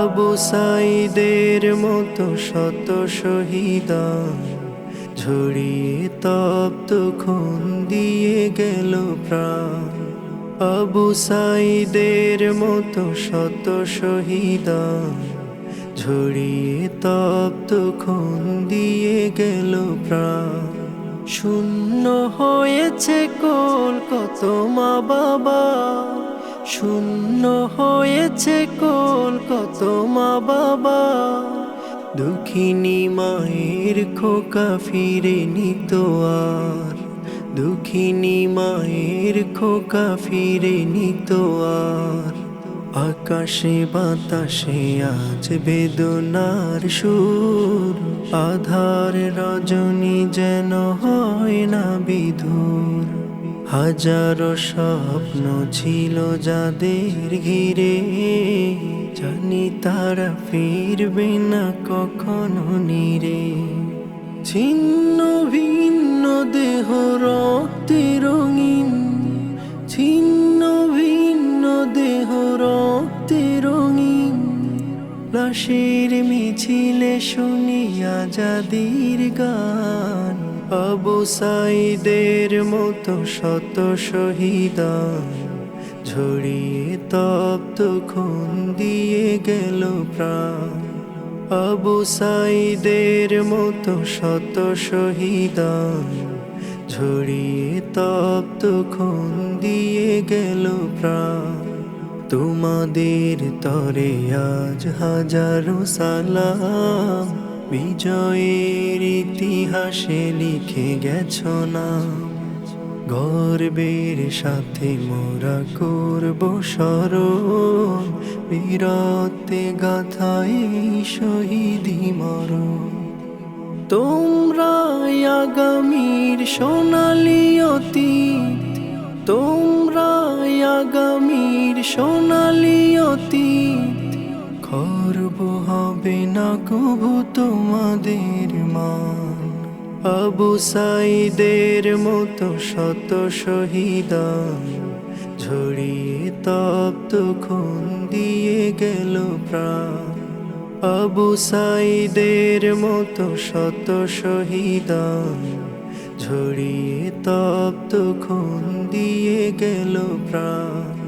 আবু সাইদের মতো শত শহীদান ঝরিয়ে তপ্ত খুন দিয়ে গেল প্রাণ। আবু সাইদের মতো শত শহীদান ঝরিয়ে তপ্ত খুন দিয়ে গেল প্রাণ। শূন্য হয়েছে কোল কত মা বাবা। শূন্য হয়েছে কোল কত মা বাবা। দুঃখিনী মায়ের খোকা ফিরে নিত আর। দুঃখিনী মায়ের খোকা ফিরে নিত আর। আকাশে বাতাসে আজ বেদনার সুর। আধার রজনী যেন হয় না বিধুর। হাজারো স্বপ্ন ছিল যাদের ঘিরে, জানি তারা ফিরবে না কখনো নিরে। ছিন্ন ভিন্ন দেহ রক্তে রঙিন, ছিন্ন ভিন্ন দেহ রক্তে রঙিন। লাশের মিছিলে শুনি সাইদের মতো শত শহীদান ঝরিয়ে তপ্ত খুন দিয়ে গেল প্রাণ। আবু সাইদের মতো শত শহীদান ঝরিয়ে তপ্ত খুন দিয়ে গেল প্রাণ। তোমাদের তরে আজ হাজারো সালাম। বিজয়ের ইতিহাসে লিখে গেছ না। গর্বের সাথে মোরা করব স্মরণ। বীরত্বে গাথায় শহীদি মরণ। তোমরা আগামীর সোনালি অতীত। তোমরা আগামীর সোনালি অতীত। খর্ব হবে না কবু তোমাদের মান। আবু সাইদের মতো শত শহীদান। ঝরিয়ে তপ্ত খুন দিয়ে গেল প্রাণ। আবু সাইদের মতো শত শহীদান। ঝরিয়ে তপ্ত খুন দিয়ে গেল প্রাণ।